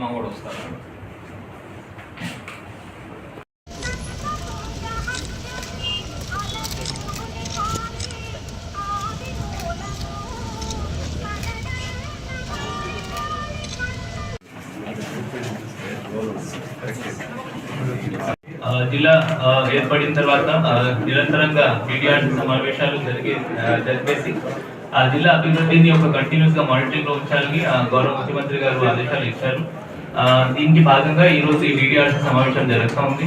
మా కూడా జిల్లా ఏర్పడిన తర్వాత నిరంతరంగా మీడియా సమావేశాలు జరిగే జరిపేసి ఆ జిల్లా అభివృద్ధిని ఒక కంటిన్యూస్గా మానిటరింగ్లో ఉంచాలని గౌరవ ముఖ్యమంత్రి గారు ఆదేశాలు ఇచ్చారు. దీనికి భాగంగా ఈ రోజు ఈ మీడియా సమావేశం జరుగుతూ ఉంది.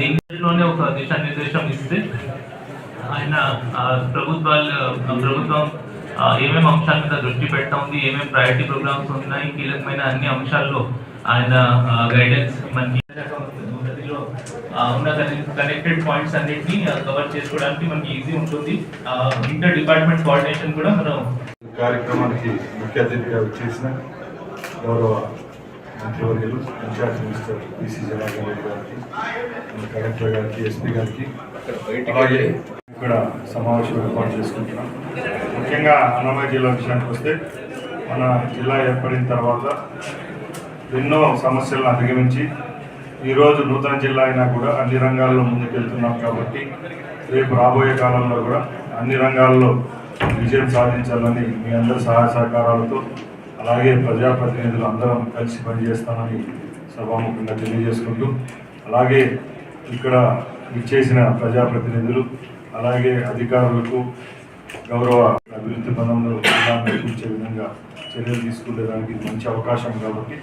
దీనిలోనే ఒక దిశానిర్దేశం ఇస్తే ఆయన ప్రభుత్వాలు ప్రభుత్వం ఏమేమి అంశాల మీద దృష్టి పెడతా ఉంది ఏమేమి ప్రయారిటీ ప్రోగ్రామ్స్ ఉన్నాయి కీలకమైన అన్ని అంశాల్లో ఆయన గైడెన్స్ మనకి ఉన్న కనెక్టెడ్ పాయింట్స్ అన్నింటినీ కవర్ చేసుకోవడానికి మనకి ఈజీ ఉంటుంది. ఇంటర్ డిపార్ట్మెంట్ కోఆర్డినేషన్ కూడా మనం కార్యక్రమానికి ముఖ్య అతిథిగా వచ్చేసిన గౌరవ మంత్రివర్యులు in-charge minister PC Janardhan Reddy గారికి మన కలెక్టర్ గారికి ఎస్పీ గారికి అలాగే ఇక్కడ సమావేశం ఏర్పాటు చేసుకుంటున్నాం. ముఖ్యంగా అన్నమయ్య జిల్లా విషయానికి వస్తే మన జిల్లా ఏర్పడిన తర్వాత ఎన్నో సమస్యలను అధిగమించి ఈరోజు నూతన జిల్లా అయినా కూడా అన్ని రంగాల్లో ముందుకెళ్తున్నాం కాబట్టి రేపు రాబోయే కాలంలో కూడా అన్ని రంగాల్లో విజయం సాధించాలని మీ అందరి సహాయ సహకారాలతో అలాగే ప్రజాప్రతినిధులు అందరం కలిసి పనిచేస్తామని సభాముఖంగా తెలియజేసుకుంటూ అలాగే ఇక్కడ ఇచ్చేసిన ప్రజాప్రతినిధులు అలాగే అధికారులకు గౌరవ అభివృద్ధి పదంలో ఇచ్చే విధంగా చర్యలు తీసుకునేదానికి దానికి మంచి అవకాశం కాబట్టి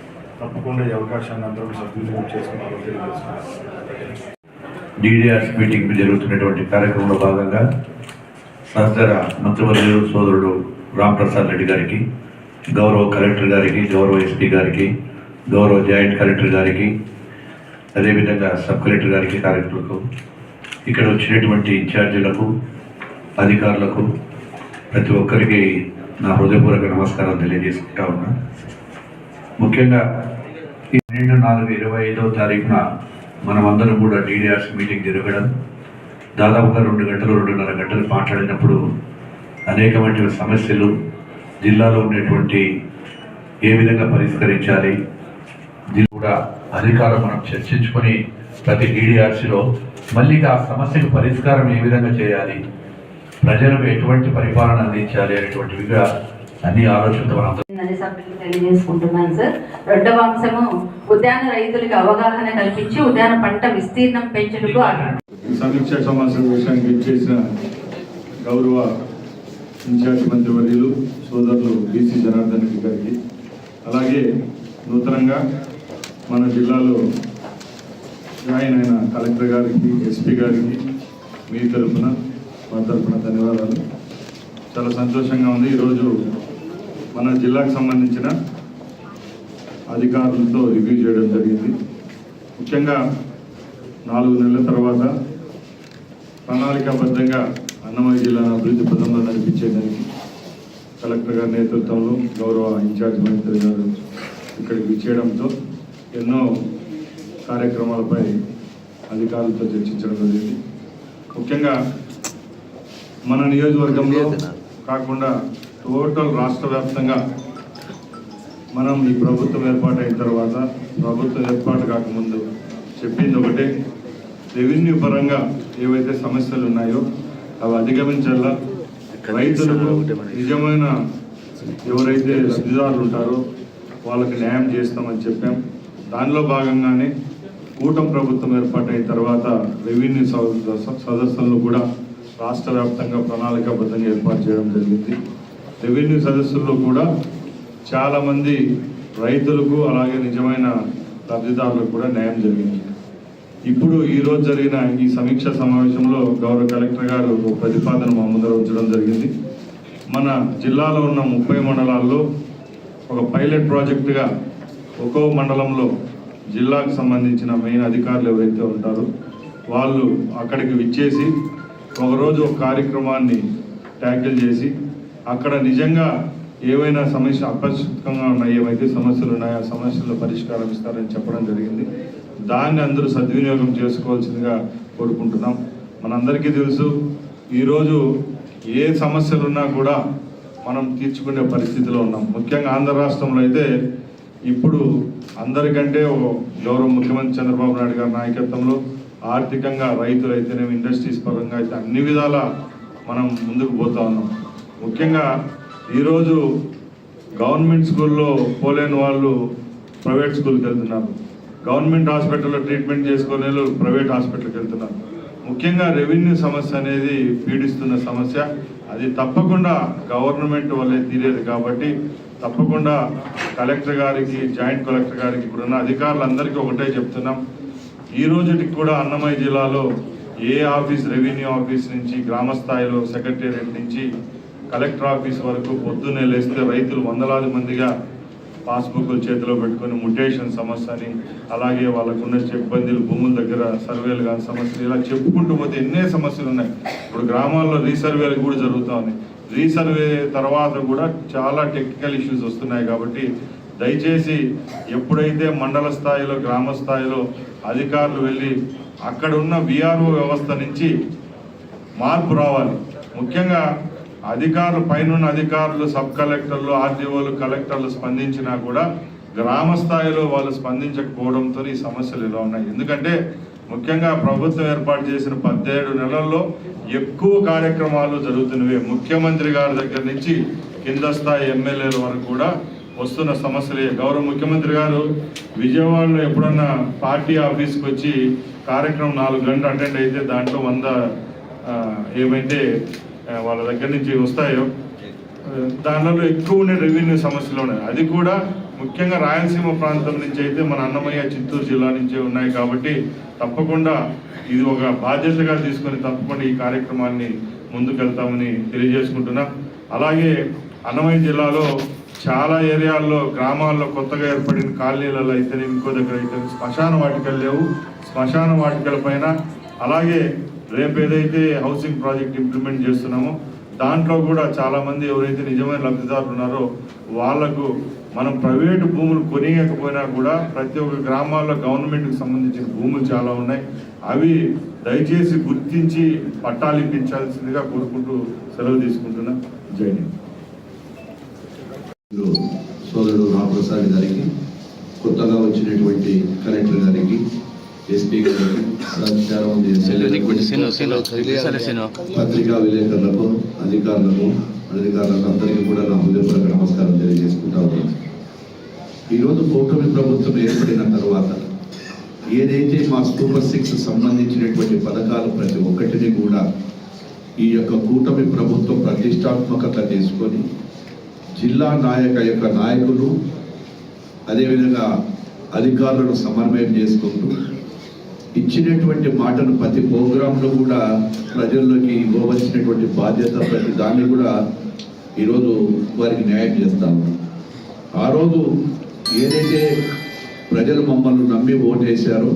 తప్పకుండా ఈ అవకాశాన్ని అందరూ సద్వినియోగం చేసుకున్నారో తెలియజేస్తున్నారు డిడిఆర్స్ మీటింగ్ జరుగుతున్నటువంటి కార్యక్రమంలో భాగంగా సహచర మంత్రివర్యులు సోదరుడు రామ్ప్రసాద్ రెడ్డి గారికి గౌరవ కలెక్టర్ గారికి గౌరవ ఎస్పీ గారికి గౌరవ జాయింట్ కలెక్టర్ గారికి అదేవిధంగా సబ్ కలెక్టర్ గారికి కలెక్టర్లకు ఇక్కడ వచ్చినటువంటి ఇన్ఛార్జీలకు అధికారులకు ప్రతి ఒక్కరికి నా హృదయపూర్వక నమస్కారం తెలియజేసుకుంటా ఉన్నా. ముఖ్యంగా నాలుగు ఇరవై ఐదవ తారీఖున మనమందరం కూడా డీడీఆర్స్ మీటింగ్ జరగడం దాదాపుగా రెండు గంటలు రెండున్నర గంటలు మాట్లాడినప్పుడు అనేకమైన సమస్యలు జిల్లాలో ఉండేటువంటి ఏ విధంగా పరిష్కరించాలి దీన్ని కూడా అధికారం మనం చర్చించుకొని ప్రతి డీడీఆర్సీలో మళ్ళీ ఆ సమస్యకు పరిష్కారం ఏ విధంగా చేయాలి ప్రజలకు ఎటువంటి పరిపాలన అందించాలి అనేటువంటివిగా అన్ని ఆలోచనతో సభ్యులకు తెలియజేసుకుంటున్నాను సార్ రెండవ అంశము ఉద్యాన రైతులకు అవగాహన కల్పించి ఉద్యాన పంట విస్తీర్ణం పెంచుటకు సమీక్ష సమావేశం విషయానికి ఇచ్చేసిన గౌరవ ఇన్ఛార్జ్ మంత్రివర్యులు సోదరులు బీసీ జనార్దన్ రెడ్డి గారికి. అలాగే నూతనంగా మన జిల్లాలో జాయిన్ అయిన కలెక్టర్ గారికి ఎస్పీ గారికి మీ తరఫున మా తరఫున ధన్యవాదాలు. చాలా సంతోషంగా ఉంది. ఈరోజు మన జిల్లాకు సంబంధించిన అధికారులతో రివ్యూ చేయడం జరిగింది. ముఖ్యంగా నాలుగు నెలల తర్వాత ప్రణాళికాబద్ధంగా అన్నమయ్య జిల్లాను అభివృద్ధి పథంలో నడిపించేదానికి కలెక్టర్ గారి నేతృత్వంలో గౌరవ ఇన్ఛార్జ్ మంత్రి గారు ఇక్కడికి విచ్చేయడంతో ఎన్నో కార్యక్రమాలపై అధికారులతో చర్చించడం జరిగింది. ముఖ్యంగా మన నియోజకవర్గంలో కాకుండా టోటల్ రాష్ట్ర వ్యాప్తంగా మనం ఈ ప్రభుత్వం ఏర్పాటైన తర్వాత ప్రభుత్వం ఏర్పాటు కాకముందు చెప్పింది ఒకటే. రెవెన్యూ పరంగా ఏవైతే సమస్యలు ఉన్నాయో అవి అధిగమించాలా రైతులకు నిజమైన ఎవరైతే లబ్ధిదారులు ఉంటారో వాళ్ళకి న్యాయం చేస్తామని చెప్పాం. దానిలో భాగంగానే కూటమి ప్రభుత్వం ఏర్పాటైన తర్వాత రెవెన్యూ సద- సదస్సులను కూడా రాష్ట్ర వ్యాప్తంగా ప్రణాళికాబద్ధంగా ఏర్పాటు చేయడం జరిగింది. రెవెన్యూ సదస్సుల్లో కూడా చాలామంది రైతులకు అలాగే నిజమైన లబ్ధిదారులకు కూడా న్యాయం జరిగింది. ఇప్పుడు ఈరోజు జరిగిన ఈ సమీక్ష సమావేశంలో గౌరవ కలెక్టర్ గారు ఒక ప్రతిపాదన మా ముందర ఉంచడం జరిగింది. మన జిల్లాలో ఉన్న ముప్పై మండలాల్లో ఒక పైలట్ ప్రాజెక్టుగా ఒక్కో మండలంలో జిల్లాకు సంబంధించిన మెయిన్ అధికారులు ఎవరైతే ఉంటారో వాళ్ళు అక్కడికి విచ్చేసి ఒకరోజు ఒక కార్యక్రమాన్ని ట్యాకిల్ చేసి అక్కడ నిజంగా ఏవైనా సమస్య అపరిష్కృతంగా ఉన్నాయి ఏవైతే సమస్యలు ఉన్నాయో ఆ సమస్యలు పరిష్కారం ఇస్తారని చెప్పడం జరిగింది. దాన్ని అందరూ సద్వినియోగం చేసుకోవాల్సిందిగా కోరుకుంటున్నాం. మనందరికీ తెలుసు ఈరోజు ఏ సమస్యలు ఉన్నా కూడా మనం తీర్చుకునే పరిస్థితిలో ఉన్నాం. ముఖ్యంగా ఆంధ్ర రాష్ట్రంలో అయితే ఇప్పుడు అందరికంటే ఓ గౌరవ ముఖ్యమంత్రి చంద్రబాబు నాయుడు గారి నాయకత్వంలో ఆర్థికంగా రైతులు అయితేనేమి ఇండస్ట్రీస్ పరంగా అయితే అన్ని విధాల మనం ముందుకు పోతా ఉన్నాం. ముఖ్యంగా ఈరోజు గవర్నమెంట్ స్కూల్లో పోలేని వాళ్ళు ప్రైవేట్ స్కూల్కి వెళ్తున్నారు. గవర్నమెంట్ హాస్పిటల్లో ట్రీట్మెంట్ చేసుకునే వాళ్ళు ప్రైవేట్ హాస్పిటల్కి వెళ్తున్నారు. ముఖ్యంగా రెవెన్యూ సమస్య అనేది పీడిస్తున్న సమస్య. అది తప్పకుండా గవర్నమెంట్ వల్లే తీరేది కాబట్టి తప్పకుండా కలెక్టర్ గారికి జాయింట్ కలెక్టర్ గారికి ఇప్పుడున్న అధికారులందరికీ ఒకటే చెప్తున్నాం. ఈ రోజుటికి కూడా అన్నమయ్య జిల్లాలో ఏ ఆఫీస్ రెవెన్యూ ఆఫీస్ నుంచి గ్రామ స్థాయిలో సెక్రటేరియట్ నుంచి కలెక్టర్ ఆఫీస్ వరకు పొద్దున్నే లేస్తే రైతులు వందలాది మందిగా పాస్బుక్లు చేతిలో పెట్టుకొని ముటేషన్ సమస్యని అలాగే వాళ్ళకున్న ఇబ్బందులు భూముల దగ్గర సర్వేలు కానీ సమస్యలు ఇలా చెప్పుకుంటూ పోతే ఎన్నే సమస్యలు ఉన్నాయి. ఇప్పుడు గ్రామాల్లో రీసర్వేలు కూడా జరుగుతూ ఉన్నాయి. రీసర్వే తర్వాత కూడా చాలా టెక్నికల్ ఇష్యూస్ వస్తున్నాయి కాబట్టి దయచేసి ఎప్పుడైతే మండల స్థాయిలో గ్రామ స్థాయిలో అధికారులు వెళ్ళి అక్కడ ఉన్న విఆర్ఓ వ్యవస్థ నుంచి మార్పు రావాలి. ముఖ్యంగా అధికారులు పైనున్న అధికారులు సబ్ కలెక్టర్లు ఆర్డీఓలు కలెక్టర్లు స్పందించినా కూడా గ్రామ స్థాయిలో వాళ్ళు స్పందించకపోవడంతో ఈ సమస్యలు ఇలా ఉన్నాయి. ఎందుకంటే ముఖ్యంగా ప్రభుత్వం ఏర్పాటు చేసిన పద్దెనిమిది నెలల్లో ఎక్కువ కార్యక్రమాలు జరుగుతున్నవే. ముఖ్యమంత్రి గారి దగ్గర నుంచి కింద స్థాయి ఎమ్మెల్యేల వరకు కూడా వస్తున్న సమస్యలే. గౌరవ ముఖ్యమంత్రి గారు విజయవాడలో ఎప్పుడన్నా పార్టీ ఆఫీస్కి వచ్చి కార్యక్రమం నాలుగు గంటలు అటెండ్ అయితే దాంట్లో వంద ఏమైతే వాళ్ళ దగ్గర నుంచి వస్తాయో. దానిలో ఎక్కువ ఉండే రెవెన్యూ సమస్యలు ఉన్నాయి అది కూడా ముఖ్యంగా రాయలసీమ ప్రాంతం నుంచి అయితే మన అన్నమయ్య చిత్తూరు జిల్లా నుంచే ఉన్నాయి కాబట్టి తప్పకుండా ఇది ఒక బాధ్యతగా తీసుకొని తప్పకుండా ఈ కార్యక్రమాన్ని ముందుకెళ్తామని తెలియజేసుకుంటున్నా. అలాగే అన్నమయ్య జిల్లాలో చాలా ఏరియాల్లో గ్రామాల్లో కొత్తగా ఏర్పడిన కాలనీలలో అయితే ఇంకో దగ్గర అయితే శ్మశాన వాటికలు లేవు. శ్మశాన వాటికల పైన అలాగే రేపు ఏదైతే హౌసింగ్ ప్రాజెక్ట్ ఇంప్లిమెంట్ చేస్తున్నామో దాంట్లో కూడా చాలామంది ఎవరైతే నిజమైన లబ్ధిదారులు ఉన్నారో వాళ్ళకు మనం ప్రైవేటు భూములు కొనియకపోయినా కూడా ప్రతి ఒక్క గ్రామాల్లో గవర్నమెంట్కి సంబంధించిన భూములు చాలా ఉన్నాయి. అవి దయచేసి గుర్తించి పట్టాలు ఇప్పించాల్సిందిగా కోరుకుంటూ సెలవు తీసుకుంటున్నా. జై సోదరుడు రామప్రసాద్ గారికి కొత్తగా వచ్చినటువంటి కలెక్టర్ గారికి ఎస్పీ గారికి అలాగే పత్రికా విలేకరులకు అధికారులకు అధికారులకు అందరికీ కూడా నా హృదయపూర్వక నమస్కారం తెలియజేసుకుంటా ఉన్నాను. ఈరోజు కూటమి ప్రభుత్వం ఏర్పడిన తర్వాత ఏదైతే మా సూపర్ సిక్స్ సంబంధించినటువంటి పథకాలు ప్రతి ఒక్కటిని కూడా ఈ యొక్క కూటమి ప్రభుత్వం ప్రతిష్టాత్మకత తీసుకొని జిల్లా నాయక యొక్క నాయకులు అదేవిధంగా అధికారులను సమన్వయం చేసుకుంటూ ఇచ్చినటువంటి మాటను ప్రతి ప్రోగ్రాంలో కూడా ప్రజల్లోకి ఇవ్వవలసినటువంటి బాధ్యత ప్రతి దాన్ని కూడా ఈరోజు వారికి న్యాయం చేస్తాము. ఆ రోజు ఏదైతే ప్రజలు మమ్మల్ని నమ్మి ఓటేశారో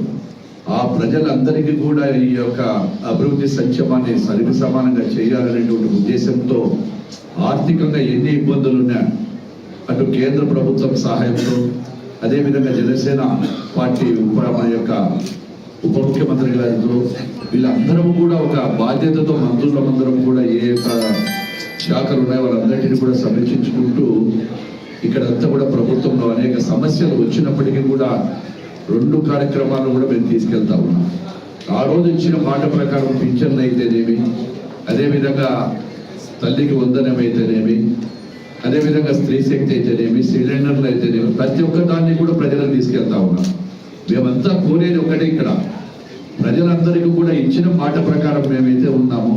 ఆ ప్రజలందరికీ కూడా ఈ యొక్క అభివృద్ధి సంక్షేమాన్ని సరిగి సమానంగా చేయాలనేటువంటి ఉద్దేశంతో ఆర్థికంగా ఎన్ని ఇబ్బందులు ఉన్నా అటు కేంద్ర ప్రభుత్వం సహాయంతో అదేవిధంగా జనసేన పార్టీ మన యొక్క ఉప ముఖ్యమంత్రి గారితో వీళ్ళందరం కూడా ఒక బాధ్యతతో మంత్రులందరం కూడా ఏ యొక్క శాఖలు ఉన్నాయో వాళ్ళందరినీ కూడా సమీక్షించుకుంటూ ఇక్కడంతా కూడా ప్రభుత్వంలో అనేక సమస్యలు వచ్చినప్పటికీ కూడా రెండు కార్యక్రమాలను కూడా మేము తీసుకెళ్తా ఉన్నాం. ఆ రోజు ఇచ్చిన మాట ప్రకారం పింఛన్ అయితేనేమి అదేవిధంగా తల్లికి వందనం అయితేనేమి అదేవిధంగా స్త్రీ శక్తి అయితేనేమి సిలిండర్లు అయితేనేమి ప్రతి ఒక్క దాన్ని కూడా ప్రజలకు తీసుకెళ్తా ఉన్నాం. మేమంతా కోరేది ఒకటే ఇక్కడ. ప్రజలందరికీ కూడా ఇచ్చిన మాట ప్రకారం మేమైతే ఉన్నామో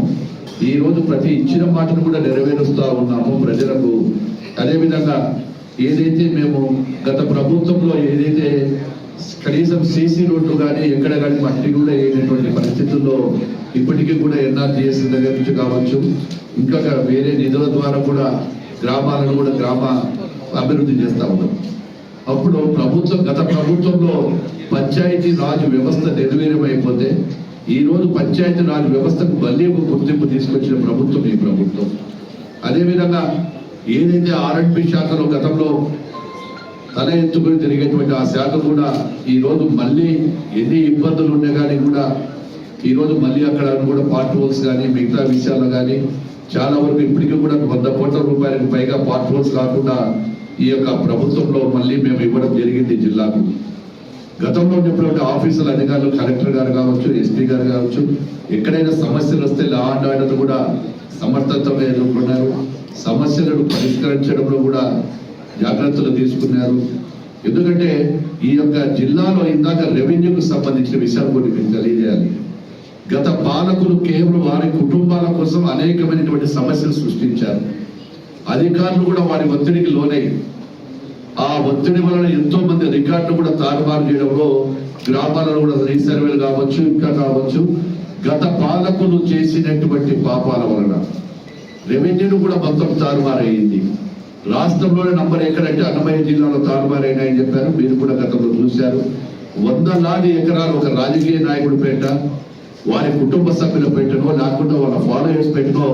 ఈ రోజు ప్రతి ఇచ్చిన మాటను కూడా నెరవేరుస్తూ ఉన్నాము ప్రజలకు. అదేవిధంగా ఏదైతే మేము గత ప్రభుత్వంలో ఏదైతే కనీసం సీసీ రోడ్లు కానీ ఎక్కడ కానీ మట్టి కూడా వేయనటువంటి పరిస్థితుల్లో ఇప్పటికీ కూడా ఎన్ఆర్జీఎస్ దగ్గర నుంచి కావచ్చు ఇంకా వేరే నిధుల ద్వారా కూడా గ్రామాలను కూడా గ్రామ అభివృద్ధి చేస్తా ఉన్నాం. అప్పుడు ప్రభుత్వం గత ప్రభుత్వంలో పంచాయతీ రాజ్ వ్యవస్థ నిర్వీర్యం ఈరోజు ఈ రోజు పంచాయతీ రాజ్ వ్యవస్థకు మళ్ళీ ఒక గుర్తింపు తీసుకొచ్చిన ప్రభుత్వం ఈ ప్రభుత్వం. అదేవిధంగా ఏదైతే ఆర్ఎండ్బి శాఖలో గతంలో తల ఎత్తుకుని తిరిగేటువంటి ఆ శాఖ కూడా ఈ రోజు మళ్ళీ ఎన్ని ఇబ్బందులు ఉన్నా కానీ కూడా ఈ రోజు మళ్ళీ అక్కడ కూడా పార్ట్ హోల్స్ కానీ మిగతా విషయాలు కానీ చాలా వరకు ఇప్పటికీ కూడా వంద కోట్ల రూపాయలకు పైగా పార్ట్ హోల్స్ కాకుండా ఈ యొక్క ప్రభుత్వంలో మళ్ళీ మేము ఇవ్వడం జరిగింది జిల్లాకు. గతంలో ఉన్నటువంటి ఆఫీసుల అధికారులు కలెక్టర్ గారు కావచ్చు ఎస్పీ గారు కావచ్చు ఎక్కడైనా సమస్యలు వస్తే లా అండ్ ఆర్డర్ కూడా సమర్థతగా ఎదుర్కొన్నారు. సమస్యలను పరిష్కరించడంలో కూడా జాగ్రత్తలు తీసుకున్నారు. ఎందుకంటే ఈ యొక్క జిల్లాలో ఇందాక రెవెన్యూకు సంబంధించిన విషయాలు కొన్ని మీకు తెలియజేయాలి. గత పాలకులు కేవలం వారి కుటుంబాల కోసం అనేకమైనటువంటి సమస్యలు సృష్టించారు. అధికారులు కూడా వారి ఒత్తిడికి లోనై ఆ ఒత్తిడి వలన ఎంతో మంది రికార్డులు కూడా తారుమారు చేయడంలో గ్రామాలలో కూడా రీసర్వేలు కావచ్చు ఇంకా కావచ్చు. గత పాలకులు చేసినటువంటి పాపాల వలన రెవెన్యూను కూడా మొత్తం తారుమారయ్యింది. రాష్ట్రంలోనే నంబర్ ఎక్కడంటే అన్నమయ్య జిల్లాలో తారుమారైనాయని చెప్పారు. మీరు కూడా గతంలో చూశారు. వందలాది ఎకరాలు ఒక రాజకీయ నాయకుడు పేట వారి కుటుంబ సభ్యుల పెట్టనో లేకుండా వాళ్ళ ఫాలోయర్స్ పెట్టనో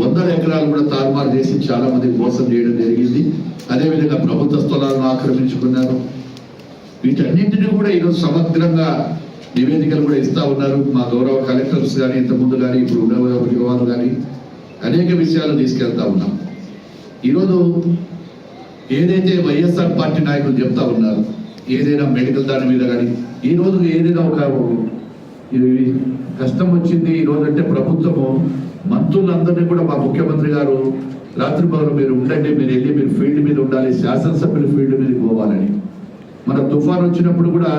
వందల ఎకరాలు కూడా తారుమారు చేసి చాలా మంది మోసం చేయడం జరిగింది. అదేవిధంగా ప్రభుత్వ స్థలాలను ఆక్రమించుకున్నారు. వీటన్నింటినీ కూడా ఈరోజు సమగ్రంగా నివేదికలు కూడా ఇస్తా ఉన్నారు. మా గౌరవ కలెక్టర్స్ కానీ ఇంతకుముందు కానీ ఇప్పుడు ఉన్న వారు కానీ అనేక విషయాలు తీసుకెళ్తా ఉన్నాం. ఈరోజు ఏదైతే వైఎస్ఆర్ పార్టీ నాయకులు చెప్తా ఉన్నారు ఏదైనా మెడికల్ దాని మీద కానీ ఈ రోజు ఏదైనా ఒక ఇది కష్టం వచ్చింది ఈ రోజు అంటే ప్రభుత్వము మంత్రులందరినీ కూడా మా ముఖ్యమంత్రి గారు రాత్రి పగలు మీరు ఉండండి మీరు వెళ్ళి మీరు ఫీల్డ్ మీద ఉండాలి శాసనసభ్యులు ఫీల్డ్ మీద పోవాలని. మన తుఫాన్ వచ్చినప్పుడు కూడా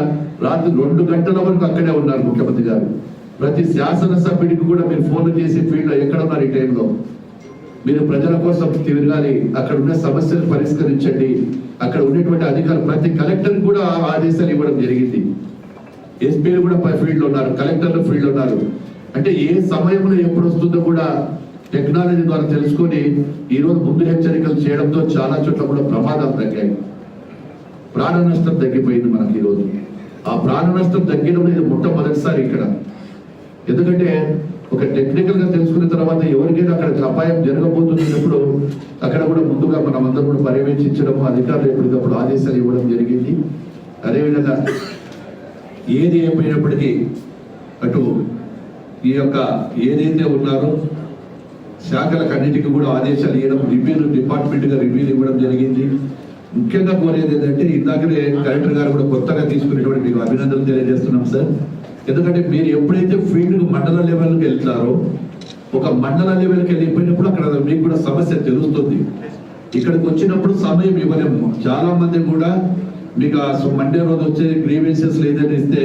రాత్రి రెండు గంటల వరకు అక్కడే ఉన్నారు ముఖ్యమంత్రి గారు. ప్రతి శాసనసభ్యుడికి కూడా మీరు ఫోన్ చేసి ఫీల్డ్లో ఎక్కడ ఉన్నారు ఈ టైంలో? మీరు ప్రజల కోసం తిరగాలి అక్కడ ఉన్న సమస్యలు పరిష్కరించండి అక్కడ ఉన్నటువంటి అధికారులు ప్రతి కలెక్టర్ కూడా ఆదేశాలు ఇవ్వడం జరిగింది. ఎస్పీలు కూడా ఫీల్డ్లో ఉన్నారు కలెక్టర్లు ఫీల్డ్లో ఉన్నారు. అంటే ఏ సమయంలో ఎప్పుడు వస్తుందో కూడా టెక్నాలజీ ద్వారా తెలుసుకొని ఈరోజు ముందు హెచ్చరికలు చేయడంతో చాలా చోట్ల కూడా ప్రమాదాలు తగ్గాయి. ప్రాణ నష్టం తగ్గిపోయింది మనకి ఈ ఆ ప్రాణ నష్టం తగ్గడం ఇది మొట్టమొదటిసారి ఇక్కడ. ఎందుకంటే ఒక టెక్నికల్గా తెలుసుకున్న తర్వాత ఎవరికైనా అక్కడ అపాయం జరగబోతున్నప్పుడు అక్కడ కూడా ముందుగా మనం అందరం కూడా పర్యవేక్షించడం అధికారులు ఎప్పటికప్పుడు ఆదేశాలు ఇవ్వడం జరిగింది. అదేవిధంగా ఏది ఏమైనప్పటికీ అటు ఈ యొక్క ఏదైతే ఉన్నారో శాఖలకు అన్నిటికీ కూడా ఆదేశాలు ఇవ్వడం రివ్యూలు డిపార్ట్మెంట్గా రివ్యూలు ఇవ్వడం జరిగింది. ముఖ్యంగా కోరేది ఏంటంటే ఇందాకనే కలెక్టర్ గారు కూడా కొత్తగా తీసుకునేటువంటి మీకు అభినందనలు తెలియజేస్తున్నాం సార్. ఎందుకంటే మీరు ఎప్పుడైతే ఫీల్డ్ మండల లెవెల్కి వెళ్తారో ఒక మండల లెవెల్కి వెళ్ళిపోయినప్పుడు అక్కడ మీకు కూడా సమస్య తెలుస్తుంది. ఇక్కడికి వచ్చినప్పుడు సమయం ఇవ్వలేము. చాలా మంది కూడా మీకు ఆ మండే రోజు వచ్చే గ్రీవెన్సెస్ ఏదైనా ఇస్తే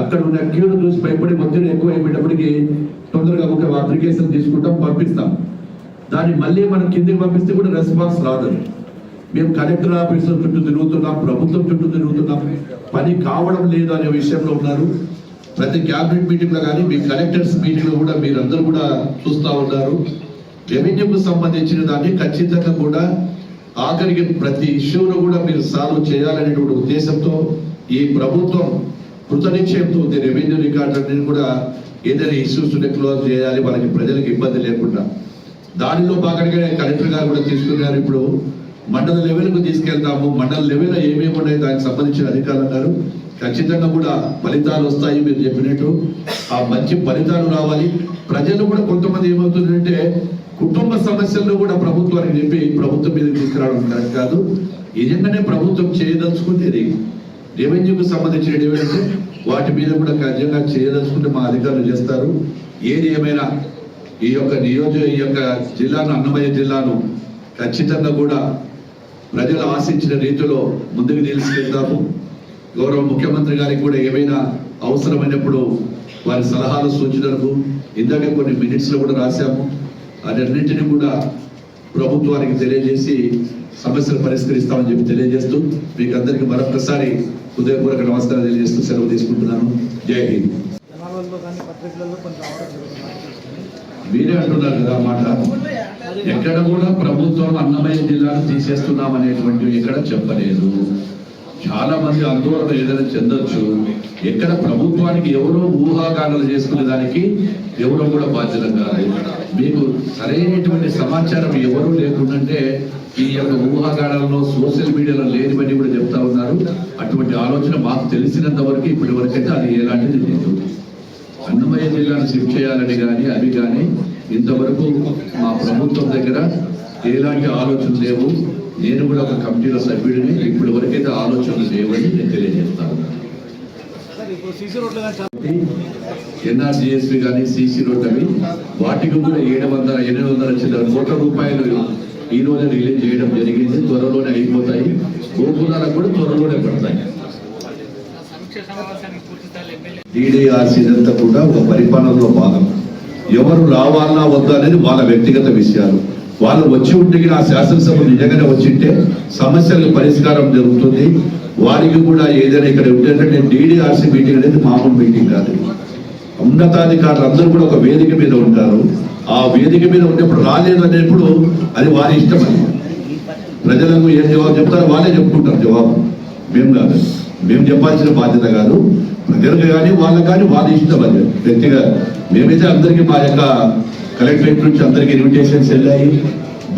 అక్కడ ఉన్న క్యూను చూసి భయపడి ఒత్తిడి ఎక్కువ అయిపోయేటప్పటికి తొందరగా ఒక అప్లికేషన్ తీసుకుంటాం పంపిస్తాం. దాన్ని మళ్ళీ మనం కిందికి పంపిస్తే కూడా రెస్పాన్స్ రాదు. మేము కలెక్టర్ ఆఫీసుల చుట్టూ తిరుగుతున్నాం ప్రభుత్వం చుట్టూ తిరుగుతున్నాం. పని కావడం లేదు అనే విషయంలో ఉన్నారు. ప్రతి క్యాబినెట్ మీటింగ్లో కానీ మీ కలెక్టర్స్ మీటింగ్లో కూడా మీరందరూ కూడా చూస్తూ ఉన్నారు. రెవెన్యూకు సంబంధించిన దాన్ని ఖచ్చితంగా కూడా ఆఖరికి ప్రతి ఇష్యూను కూడా మీరు సాల్వ్ చేయాలనేటువంటి ఉద్దేశంతో ఈ ప్రభుత్వం కృతనిశ్చయంతో ఉంది రెవెన్యూ రికార్డులన్నీ కూడా ఏదైనా ఇష్యూస్ క్లోజ్ చేయాలి వాళ్ళకి ప్రజలకు ఇబ్బంది లేకుండా. దానిలో భాగంగా కలెక్టర్ గారు కూడా తీసుకున్నారు ఇప్పుడు. మండల లెవెల్కు తీసుకెళ్తాము. మండల లెవెల్లో ఏమేమి ఉన్నాయి దానికి సంబంధించిన అధికారులు అన్నారు ఖచ్చితంగా కూడా ఫలితాలు వస్తాయి మీరు చెప్పినట్టు. ఆ మంచి ఫలితాలు రావాలి. ప్రజలు కూడా కొంతమంది ఏమవుతుందంటే కుటుంబ సమస్యలను కూడా ప్రభుత్వానికి చెప్పి ప్రభుత్వం మీద తీసుకురావడం కరెక్ట్ కాదు. నిజంగానే ప్రభుత్వం చేయదలుచుకునేది రెవెన్యూకి సంబంధించిన ఏమంటే వాటి మీద కూడా ఖచ్చితంగా చేయదలుచుకుంటే మా అధికారులు చేస్తారు. ఏది ఏమైనా ఈ యొక్క నియోజక ఈ యొక్క జిల్లాను అన్నమయ్య జిల్లాను ఖచ్చితంగా కూడా ప్రజలు ఆశించిన రీతిలో ముందుకు తీసుకెళ్తాము గౌరవ ముఖ్యమంత్రి గారికి కూడా ఏమైనా అవసరమైనప్పుడు వారి సలహాలు సూచనలకు ఇందాక కొన్ని మినిట్స్లో కూడా రాశాము. అన్నింటినీ కూడా ప్రభుత్వానికి తెలియజేసి సమస్యలు పరిష్కరిస్తామని చెప్పి తెలియజేస్తూ మీకు అందరికీ మరొకసారి హృదయపూర్వక నమస్కారం తెలియజేస్తూ సెలవు తీసుకుంటున్నాను. జై హింద్. మీరే అంటున్నారు కదా మాట. ఎక్కడ కూడా ప్రభుత్వం అన్నమయ్య జిల్లాను తీసేస్తున్నాం అనేటువంటివి ఎక్కడ చెప్పలేదు. చాలా మంది ఆందోళన ఏదైనా చెందొచ్చు. ఎక్కడ ప్రభుత్వానికి ఎవరో ఊహాగానాలు చేసుకునే దానికి ఎవరో కూడా బాధ్యత కాదు మీకు సరైనటువంటి సమాచారం ఎవరు లేకుండానే ఈ యొక్క ఊహాగానాలలో సోషల్ మీడియాలో లేనివన్నీ కూడా చెప్తా ఉన్నారు. అటువంటి ఆలోచన మాకు తెలిసినంత వరకు ఇప్పటి వరకైతే అది ఎలాంటిది లేదు. అన్నమయ్య జిల్లాను షిఫ్ట్ చేయాలని కానీ అవి కానీ ఇంతవరకు మా ప్రభుత్వం దగ్గర ఎలాంటి ఆలోచనలు లేవు. నేను కూడా ఒక కమిటీలో సభ్యుడిని ఇప్పటి వరకైతే ఆలోచనలు లేవని నేను తెలియజేస్తాను ఎన్ఆర్జిఎస్పి కానీ సీసీ రోడ్ అవి వాటికి కూడా ఏడు వందల ఎనిమిది వందల చిల్లర కోట్ల రూపాయలు ఈ రోజు రిలీజ్ చేయడం జరిగింది. త్వరలోనే అయిపోతాయి. గోపురాలకు కూడా త్వరలోనే పడతాయి. డిడిఆర్సీ ఇదంతా కూడా ఒక పరిపాలనలో భాగం. ఎవరు రావాలన్నా వద్దా అనేది వాళ్ళ వ్యక్తిగత విషయాలు. వాళ్ళు వచ్చి ఉంటే ఆ శాసనసభ నిజంగానే వచ్చింటే సమస్యలకు పరిష్కారం జరుగుతుంది. వారికి కూడా ఏదైనా ఇక్కడ ఉంటే డిడిఆర్సీ మీటింగ్ అనేది మామూలు మీటింగ్ కాదు. ఉన్నతాధికారులు అందరూ కూడా ఒక వేదిక మీద ఉంటారు. ఆ వేదిక మీద ఉన్నప్పుడు రాలేదు అనేప్పుడు అది వారి ఇష్టం అది. ప్రజలకు ఏం జవాబు చెప్తారో వాళ్ళే చెప్పుకుంటారు జవాబు. మేము కాదు. మేము చెప్పాల్సిన బాధ్యత కాదు. ప్రజలకు కానీ వాళ్ళకి కానీ వాళ్ళ ఇష్టం అది. వ్యక్తిగా మేమైతే అందరికీ మా యొక్క కలెక్టరేట్ నుంచి అందరికీ ఇన్విటేషన్స్ వెళ్ళాయి.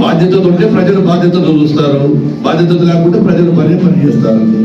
బాధ్యతతో ఉంటే ప్రజలు బాధ్యతతో చూస్తారు. బాధ్యత లేకుంటే ప్రజలు పని పని చేస్తారు.